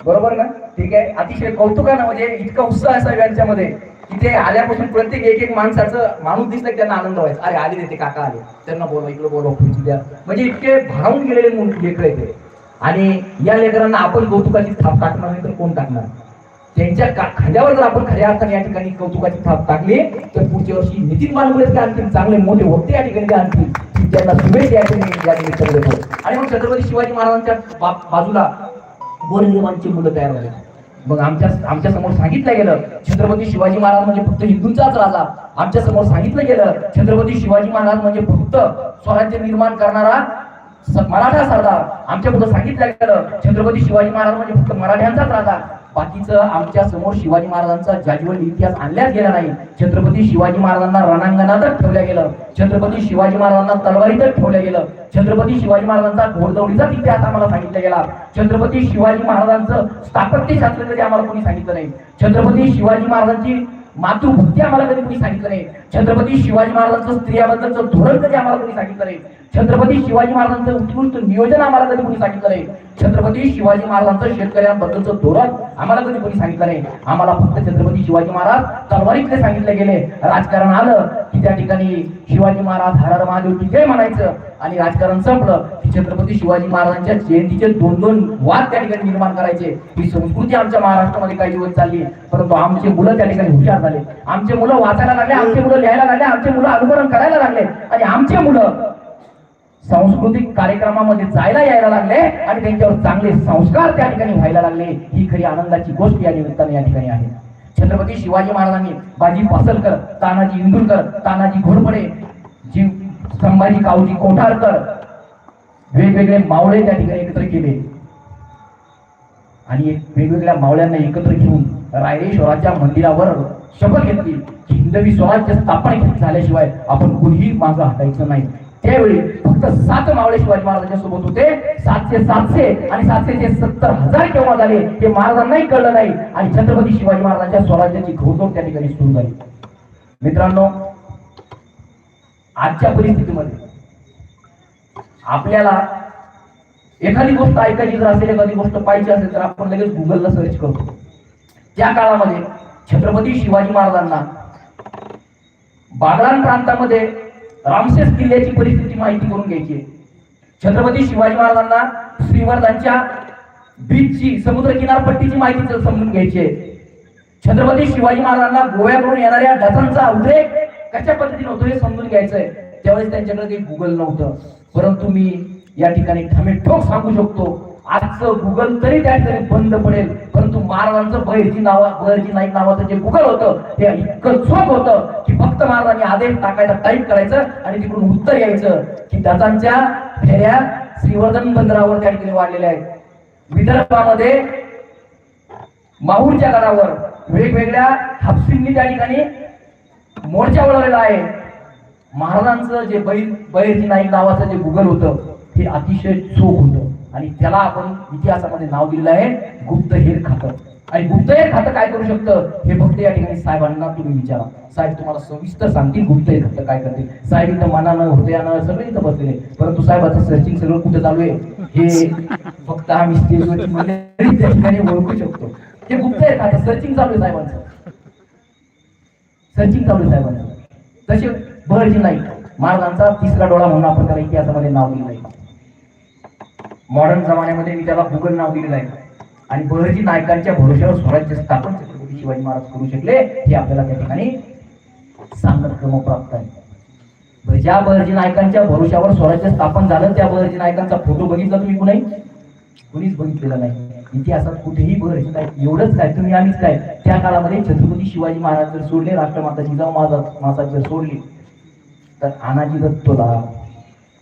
बरोबर ना? ठीक आहे. अतिशय कौतुकानं म्हणजे इतका उत्साह असावा यांच्यामध्ये. की ते आल्यापासून प्रत्येक एक एक माणसाचं माणूस दिसलं त्यांना आनंद व्हायचा. अरे आले ते काका आले. त्यांना बोलवा इकडं बोलवा खुर्ची द्या. म्हणजे इतके भावून गेलेले लेकर आहेत ते आणि या लेकरांना आपण कौतुकाची थाप टाकणार नाही तर कोण टाकणार? त्यांच्या खांद्यावर जर आपण खऱ्या अर्थाने या ठिकाणी कौतुकाची थाप टाकली तर पुढच्या वर्षी नितीन मानकुलेच आणखी चांगले मोठे होते या ठिकाणी आणखी त्यांना शुभेच्छा या ठिकाणी आणि मग छत्रपती शिवाजी महाराजांच्या बाजूला गोरगरिबांची मुलं तयार झाली. मग आमच्या आमच्यासमोर सांगितलं गेलं छत्रपती शिवाजी महाराज म्हणजे फक्त हिंदूंचाच राजा. आमच्यासमोर सांगितलं गेलं छत्रपती शिवाजी महाराज म्हणजे फक्त स्वराज्य निर्माण करणारा मराठा सरदार. आमच्या पुढे सांगितलं गेलं छत्रपती शिवाजी महाराज म्हणजे फक्त मराठ्यांचाच राजा. बाकीचं आमच्यासमोर शिवाजी महाराजांचा जाज्वल इतिहास आणल्याच गेला नाही. छत्रपती शिवाजी महाराजांना रणांगणातच ठेवलं गेलं. छत्रपती शिवाजी महाराजांना तलवारीतच ठेवलं गेलं. छत्रपती शिवाजी महाराजांचा घोडदौडीचाच इतिहास आम्हाला सांगितला गेला. छत्रपती शिवाजी महाराजांचं स्थापत्य शास्त्र कधी आम्हाला कोणी सांगितलं नाही. छत्रपती शिवाजी महाराजांची मातृभक्ती आम्हाला कधी कोणी सांगितलं नाही. छत्रपती शिवाजी महाराजांचं स्त्रियाबद्दलचं धोरण कधी आम्हाला कोणी सांगितलं नाही. छत्रपती शिवाजी महाराजांचं उत्कृष्ट नियोजन आम्हाला कधी कोणी सांगितलं नाही. छत्रपती शिवाजी महाराजांचं शेतकऱ्यांबद्दलचं धोरण आम्हाला कधी कोणी सांगितलं नाही. आम्हाला फक्त छत्रपती शिवाजी महाराज तलवारीकडे सांगितले गेले. राजकारण आलं की त्या ठिकाणी शिवाजी महाराज हर महादेव की जय म्हणायचं आणि राजकारण संपलं की छत्रपती शिवाजी महाराजांच्या जयंतीचे दोन दोन वाद त्या ठिकाणी निर्माण करायचे. ही संस्कृती आमच्या महाराष्ट्रामध्ये काही दिवस चालली परंतु आमचे मुलं त्या ठिकाणी हुशार झाले. आमचे मुलं वाचायला लागले आमचे मुलं लिहायला लागले आमचे मुलं अनुकरण करायला लागले आणि आमचे मुलं सांस्कृतिक कार्यक्रमामध्ये जायला यायला लागले आणि त्यांच्यावर चांगले संस्कार त्या ठिकाणी व्हायला लागले. ही खरी आनंदाची गोष्ट या निमित्ताने या ठिकाणी आहे. छत्रपती शिवाजी महाराजांनी बाजी पासलकर तानाजी इंदुरकर तानाजी घोडपडे जी संभाजी कावजी कोठारकर वेगवेगळे मावळे त्या ठिकाणी एकत्र केले. आणि वेगवेगळ्या मावळ्यांना एकत्र घेऊन रायरेश्वराच्या मंदिरावर शपथ घेतली. हिंदवी स्वराज्य स्थापन झाल्याशिवाय आपण कुणीही मागं हटायचं नाही. त्यावेळी फक्त सात मावळे शिवाजी महाराजांच्या सोबत होते. सातशे सातशे आणि सातशे ते सत्तर हजार केव्हा झाले हे महाराजांनाही कळलं नाही. आणि छत्रपती शिवाजी महाराजांच्या स्वराज्याची घोडदौड त्या ठिकाणी सुरू झाली. मित्रांनो आजच्या परिस्थितीमध्ये आपल्याला एखादी गोष्ट ऐकायची जर असेल एखादी गोष्ट पाहिजे असेल तर आपण लगेच गुगलला सर्च करतो. त्या काळामध्ये छत्रपती शिवाजी महाराजांना बागलाण प्रांतामध्ये रामशेष किल्ल्याची परिस्थिती माहिती करून घ्यायची छत्रपती शिवाजी महाराजांना श्रीवर्धनच्या बीचची समुद्र किनारपट्टीची माहिती समजून घ्यायची आहे. छत्रपती शिवाजी महाराजांना गोव्याकडून येणाऱ्या ढसांचा उद्रेक कशा पद्धतीने होतो हे समजून घ्यायचंय त्यावेळेस त्यांच्याकडे काही गुगल नव्हतं. परंतु मी या ठिकाणी ठमेठोक सांगू शकतो. आजचं गुगल तरी त्या ठिकाणी बंद पडेल परंतु महाराजांचं बहिरजी नावा बहिरजी नाईक नावाचं जे गुगल होतं ते इतकं चोख होतं की फक्त महाराजांनी आदेश टाकायचा टाईप करायचं आणि तिकडून उत्तर यायचं की दत्तांच्या फेऱ्या श्रीवर्धन बंदरावर त्या ठिकाणी वाढलेल्या आहेत. विदर्भामध्ये माहूरच्या गडावर वेगवेगळ्या हापसींनी त्या ठिकाणी मोर्चा वळवलेला आहे. महाराजांचं जे बैल बहिर्जी नाईक नावाचं जे गुगल होतं ते अतिशय चोख होतं. आणि त्याला आपण इतिहासामध्ये नाव दिलेलं आहे गुप्तहेर खातं. आणि गुप्तहेर खातं काय करू शकतं? हे फक्त या ठिकाणी साहेबांना तुम्ही विचारा. साहेब तुम्हाला सविस्तर सांगतील गुप्तहेर खातं काय करते. साहेब इथं मनानं हृदयानं सगळे इथं बसलेले परंतु साहेबाचं सर्चिंग सगळं कुठे चालू आहे? हे फक्त आम्ही स्टेजवरती त्या ठिकाणी ओळखू शकतो. हे गुप्तहेर खातं सर्चिंग चालू आहे साहेबांचं. सर्चिंग चालू आहे साहेबांचं. तसे बहरजी नाईक महाराजांचा तिसरा डोळा म्हणून आपण त्याला इतिहासामध्ये नाव दिलं मॉडर्न जमान्यामध्ये मी त्याला गुगल नाव दिलेलं आहे. आणि बहरजी नायकांच्या भरोश्यावर स्वराज्य स्थापन छत्रपती शिवाजी महाराज करू शकले हे आपल्याला त्या ठिकाणी सांगत क्रमप्राप्त आहे. ज्या बहरजी नायकांच्या भरोश्यावर स्वराज्य स्थापन झालं त्या बहरजी नायकांचा फोटो बघितला तुम्ही कुणी? कुणीच बघितलेला नाही. इतिहासात कुठेही बहरजी नायक एवढंच काय तुम्ही आम्हीच काय त्या काळामध्ये छत्रपती शिवाजी महाराज जर सोडले राष्ट्रमाता जिजाऊ महाराज महाराज जर सोडली तर आनाजी दत्तोला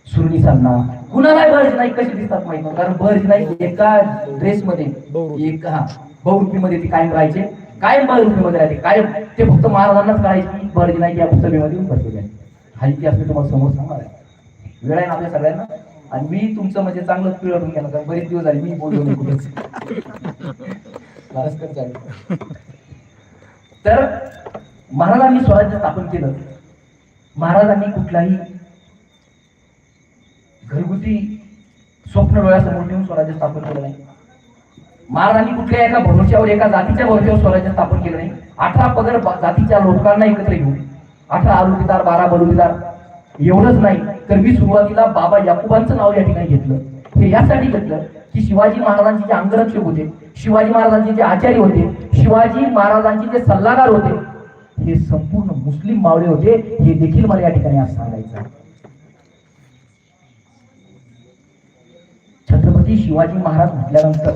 सुरनिसांना कुणाला बहरजी नाईक कशी दिसतात माहीत नाही. कारण बहरजी नाईक एका ड्रेसमध्ये एक हा बहुरूपीमध्ये ते कायम राहायचे. कायम बहुरूपीमध्ये राहायचे. कायम ते फक्त महाराजांनाच कळायचे की बहरजी नाईक या येऊन बसलेले आहे हा इतिहास मी तुम्हाला समोर सांगणार आहे. वेळ आहे ना आपल्या सगळ्यांना? आणि मी तुमचं म्हणजे चांगलंच पिळवून घेणार कारण बरेच दिवस झाले मी बोललो नाही चालेल. तर महाराजांनी स्वराज्य स्थापन केलं. महाराजांनी कुठलाही घरगुती स्वप्न डोळ्यासमोर ठेवून स्वराज्य स्थापन केलं नाही. महाराजांनी कुठल्या एका भरोश्यावर एका जातीच्या भरोश्यावर स्वराज्य स्थापन केलं नाही. अठरा पगर जातीच्या लोकांना एकत्र घेऊन अठरा आरोग्यदार बारा बलुटीदार एवढंच नाही तर मी सुरुवातीला बाबा याकुबांचं नाव या ठिकाणी घेतलं. हे यासाठी घेतलं की शिवाजी महाराजांचे जे अंगरक्षक होते शिवाजी महाराजांचे जे आचार्य होते शिवाजी महाराजांचे जे सल्लागार होते हे संपूर्ण मुस्लिम मावळे होते हे देखील मला या ठिकाणी आज सांगायचं आहे. छत्रपती शिवाजी महाराज म्हटल्यानंतर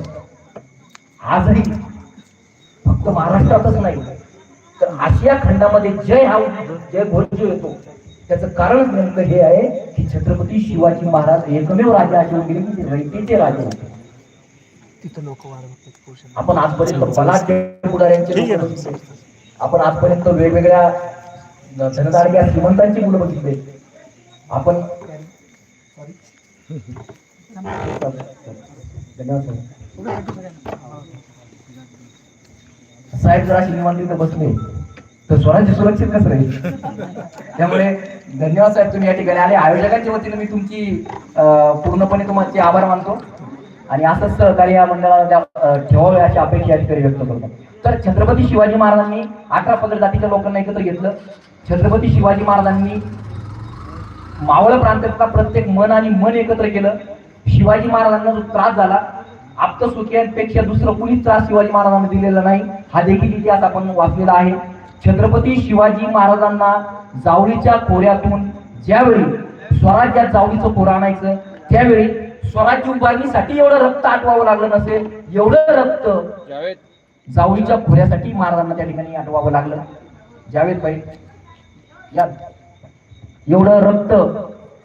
आजही फक्त महाराष्ट्रातच नाही तर आशिया खंडामध्ये जय हा जय घोष जो येतो त्याचं कारण नेमकं हे आहे की छत्रपती शिवाजी महाराज एकमेव राजा असे होते की रयतेचे राजे होते. तिथं लोक वाढ बघतात पोषण आपण आजपर्यंत बलाढ्य पुढाऱ्यांचे लोकं बघितले. आपण आजपर्यंत वेगवेगळ्या धनदारग्या श्रीमंतांची मुलं बघितले. आपण साहेब. जर जरा निवांत इथं बसले. तर स्वराज्य सुरक्षित कसं राहील? त्यामुळे धन्यवाद साहेब तुम्ही या ठिकाणी आले. आयोजकांच्या वतीने मी तुमची पूर्णपणे तुमचे आभार मानतो. आणि असंच सहकार्य या मंडळाला ठेवावे अशी अपेक्षा या ठिकाणी व्यक्त करतो. तर छत्रपती शिवाजी महाराजांनी अठरा पंधरा जातीच्या लोकांना एकत्र घेतलं. छत्रपती शिवाजी महाराजांनी मावळ प्रांतातला प्रत्येक मन आणि मन एकत्र केलं. शिवाजी महाराजांना जो त्रास झाला आप्तसुख्यांपेक्षा दुसरं कुणीच त्रास शिवाजी महाराजांना दिलेला नाही. हा देखील इतिहास आपण वाचलेला आहे. छत्रपती शिवाजी महाराजांना जावळीच्या खोऱ्यातून ज्यावेळी स्वराज्यात जावळीचं खोरं आणायचं त्यावेळी स्वराज्य उभारणीसाठी एवढं रक्त आटवावं लागलं नसेल एवढं रक्त जावळीच्या खोऱ्यासाठी महाराजांना त्या ठिकाणी आटवावं लागलं. जावेद भाई या एवढं रक्त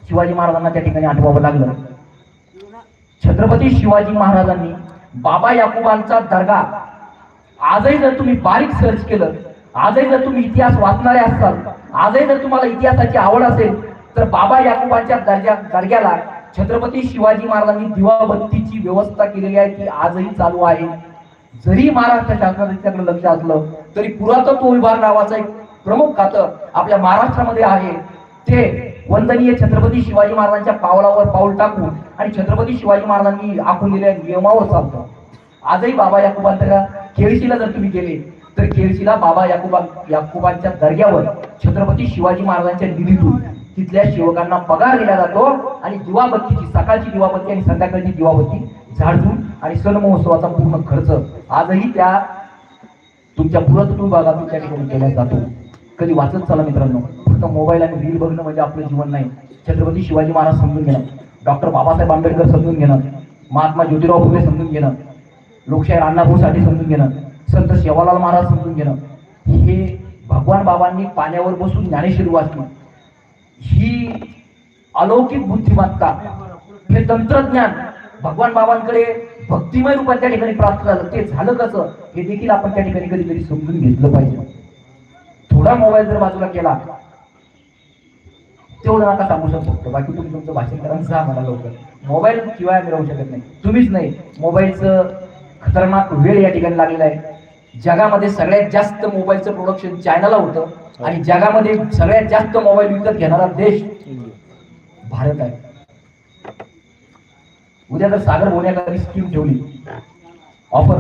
शिवाजी महाराजांना त्या ठिकाणी आठवावं लागलं. छत्रपती शिवाजी महाराजांनी बाबा याकुबांचा दर्गा आजही जर तुम्ही बारीक सर्च केलं आजही जर तुम्ही इतिहास वाचणारे असाल आजही जर तुम्हाला इतिहासाची आवड असेल तर बाबा याकुबांच्या दर्जा दर्ग्याला छत्रपती शिवाजी महाराजांनी दिवाबत्तीची व्यवस्था केलेली आहे ती आजही चालू आहे. जरी महाराष्ट्र शासनाच्याकडे लक्ष असलं तरी पुरातत्व विभाग नावाचं एक प्रमुख खातं आपल्या महाराष्ट्रामध्ये आहे. ते वंदनीय छत्रपती शिवाजी महाराजांच्या पावलावर पाऊल टाकून आणि छत्रपती शिवाजी महाराजांनी आखून दिलेल्या नियमावर चालतो. आजही बाबा याकुबांच्या केळशीला जर तुम्ही गेले तर केळशीला बाबा याकुबा याकुबांच्या दर्ग्यावर छत्रपती शिवाजी महाराजांच्या निधीतून तिथल्या सेवकांना पगार दिला जातो आणि दिवाबत्तीची सकाळची दिवाबत्ती आणि संध्याकाळची दिवाबत्ती झाडून आणि सण महोत्सवाचा पूर्ण खर्च आजही त्या तुमच्या पुरातत्व विभागातून त्या ठिकाणी केला जातो. कधी वाचत चला मित्रांनो. फक्त मोबाईल आणि रील बघणं म्हणजे आपलं जीवन नाही. छत्रपती शिवाजी महाराज समजून घेणं. डॉक्टर बाबासाहेब आंबेडकर समजून घेणं. महात्मा ज्योतिराव फुले समजून घेणं. लोकशाहीर अण्णाभाऊ समजून घेणं. संत शेवालाल महाराज समजून घेणं. हे भगवान बाबांनी पाण्यावर बसून ज्ञानेश्वरी वाचणं ही अलौकिक बुद्धिमत्ता हे तंत्रज्ञान भगवान बाबांकडे भक्तिमय रूपात त्या ठिकाणी प्राप्त झालं. ते झालं कसं? हे देखील आपण त्या ठिकाणी कधीतरी समजून घेतलं पाहिजे. थोडा मोबाईल जर बाजूला केला तेवढं नका सांगू शकतो. बाकी तुम्ही तुमचं भाषण करा जा मला लवकर. मोबाईल शिवाय आम्ही राहू शकत नाही. तुम्हीच नाही. मोबाईलचं खतरनाक वेळ या ठिकाणी लागलेला आहे. जगामध्ये सगळ्यात जास्त मोबाईलचं प्रोडक्शन चायनाला होतं. आणि जगामध्ये सगळ्यात जास्त मोबाईल विकत घेणारा देश भारत आहे. उद्या जर सागर बोलण्याकरता स्कीम ठेवली ऑफर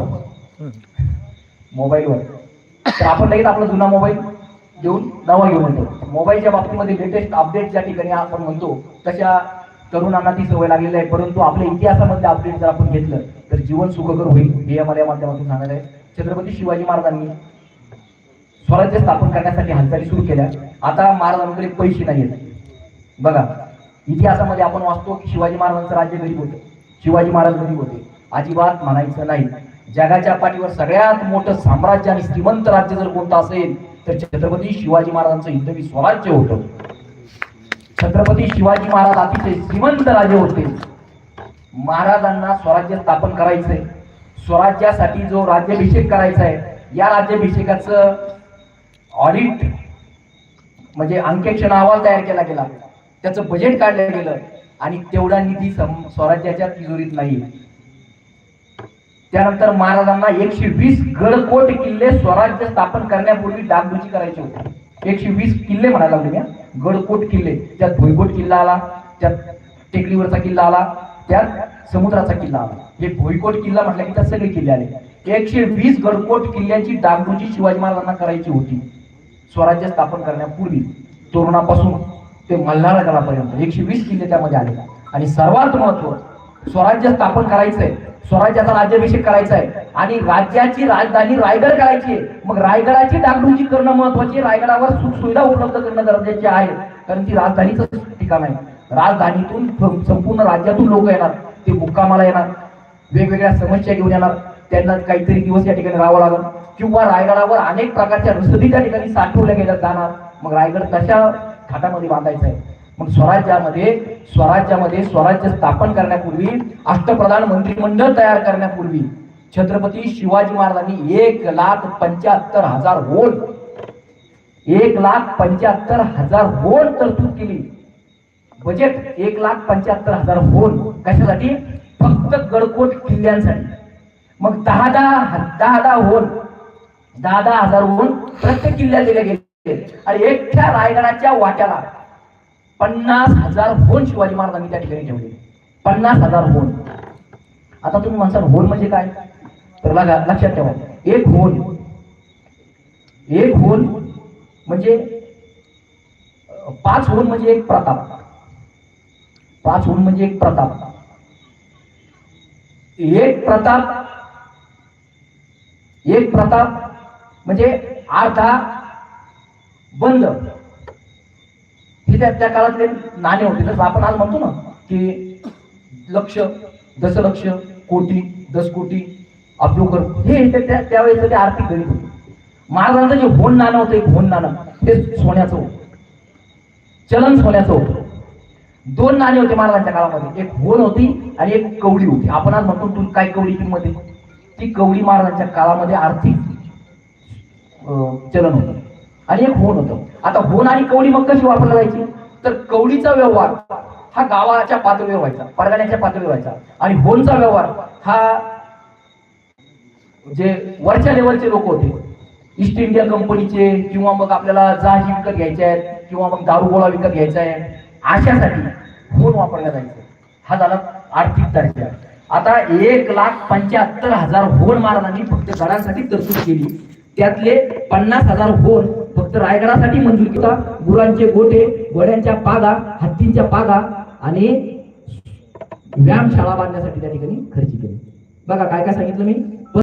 मोबाईलवर तर आपण लगेच आपला जुना मोबाईल देऊन नवा घेऊन येतो. मोबाईलच्या बाबतीमध्ये लेटेस्ट अपडेट ज्या ठिकाणी आपण म्हणतो तशा तरुणांना ती सवय लागलेली आहे. परंतु आपल्या इतिहासामध्ये अपडेट जर आपण घेतलं तर जीवन सुखकर होईल हे या मला या माध्यमातून सांगत आहे. छत्रपती शिवाजी महाराजांनी स्वराज्य स्थापन करण्यासाठी हालचाली सुरू केल्या. आता महाराजांकडे पैसे नाही आहेत. बघा इतिहासामध्ये आपण वाचतो की शिवाजी महाराजांचं राज्य गरीब होतं. शिवाजी महाराज गरीब होते. अजिबात म्हणायचं नाही. जगाच्या पाठीवर सगळ्यात मोठं साम्राज्य आणि श्रीमंत राज्य जर कोणतं असेल तर छत्रपती शिवाजी महाराजांचं हिंदवी स्वराज्य होतं. छत्रपती शिवाजी महाराज अतिशय श्रीमंत राजे होते. महाराजांना स्वराज्य स्थापन करायचंय. स्वराज्यासाठी जो राज्याभिषेक करायचा आहे या राज्याभिषेकाचं ऑडिट म्हणजे अंकेक्षण अहवाल तयार केला गेला. त्याचं बजेट काढलं गेलं. आणि तेवढा निधी स्वराज्याच्या तिजोरीत नाही. त्यानंतर महाराजांना एकशे वीस गडकोट किल्ले स्वराज्य स्थापन करण्यापूर्वी डागडुजी करायचे होते. एकशे वीस किल्ले म्हणायला लागले गडकोट किल्ले त्यात भुईकोट किल्ला आला त्यात टेकडीवरचा किल्ला आला त्यात समुद्राचा किल्ला आला. हे भुईकोट किल्ला म्हटलं की त्यात सगळे किल्ले आले. एकशे वीस गडकोट किल्ल्याची डागडुजी शिवाजी महाराजांना करायची होती. स्वराज्य स्थापन करण्यापूर्वी तोरणापासून ते मल्हारगडापर्यंत एकशे वीस किल्ले त्यामध्ये आले. आणि सर्वात महत्त्व स्वराज्य स्थापन करायचंय स्वराज्याचा राज्याभिषेक करायचा आहे. आणि राज्याची राजधानी रायगड करायची आहे. मग रायगडाची डागडुजी करणं महत्वाची रायगडावर रायगडावर सुखसुविधा उपलब्ध करणं गरजेचे आहे. कारण ती राजधानीच ठिकाण आहे. राजधानीतून संपूर्ण राज्यातून लोक येणार. ते मुक्कामाला येणार. वेगवेगळ्या समस्या घेऊन येणार. त्यांना काहीतरी दिवस या ठिकाणी राहावं लागेल. किंवा रायगडावर अनेक प्रकारच्या रसदी त्या ठिकाणी साठवल्या गेल्या जाणार. मग रायगड कशा घाटामध्ये बांधायचा आहे. मग स्वराज्यामध्ये स्वराज्यामध्ये स्वराज्य स्थापन करण्यापूर्वी अष्टप्रधान मंत्रिमंडळ तयार करण्यापूर्वी छत्रपती शिवाजी महाराजांनी एक लाख पंच्याहत्तर हजार होल एक लाख पंच्याहत्तर हजार होल तरतूद केली. बजेट एक लाख पंच्याहत्तर हजार होल. कशासाठी? फक्त गडकोट किल्ल्यांसाठी. मग दहा दहा दहा दहा होल दहा दहा हजार होल प्रत्येक किल्ल्या दिले गेले. आणि एकट्या रायगडाच्या वाट्याला पन्नास हजार होऊन शिवाजी महाराजांनी त्या ठिकाणी ठेवले. पन्नास हजार होल आता तुम्ही म्हणसाल होल म्हणजे काय? तर बघा लक्षात ठेवा. एक होल एक होल म्हणजे पाच होल म्हणजे एक प्रताप. पाच होल म्हणजे एक प्रताप. एक प्रताप एक प्रताप म्हणजे अर्धा बंद. त्या त्या काळातले नाणे होते. जसं आपण आज म्हणतो ना की लक्ष दशलक्ष कोटी दस कोटी अब्दुकर हे त्या- त्यावेळेचं ते आर्थिक गणित होते. महाराजांचं जे होन नाणं होतं एक होन नाणं ते सोन्याचं होतं. चलन सोन्याचं होतं. दोन नाणे होते महाराजांच्या काळामध्ये. एक होन होती आणि एक कवडी होती. आपण आज म्हणतो तू काय कवडी किंमत ती कवडी महाराजांच्या काळामध्ये आर्थिक अं, चलन होतं. आणि एक होण होतं. आता होण आणि कवडी मग कशी वापरला जायची? तर कवडीचा व्यवहार हा गावाच्या पातळीवर व्हायचा परगाण्याच्या पातळीवर व्हायचा. आणि होणचा व्यवहार हा जे वरच्या लेवलचे लोक होते ईस्ट इंडिया कंपनीचे किंवा मग आपल्याला जहाज विकत घ्यायचे आहेत किंवा मग दारू गोळा विकत घ्यायचा आहे अशासाठी फोन वापरला जायचं. हा झाला आर्थिक दर्जा. आता एक लाख पंच्याहत्तर हजार होण महाराजांनी फक्त गडांसाठी तरतूद केली. त्यातले पन्नास हजार होण फक्त रायगडासाठी मंजूर केला गुरांचे गोटे घोड्यांच्या पागा हत्तींच्या पागा आणि व्यायामशाळा बांधण्यासाठी त्या ठिकाणी खर्च केली. बघा काय काय सांगितलं मी?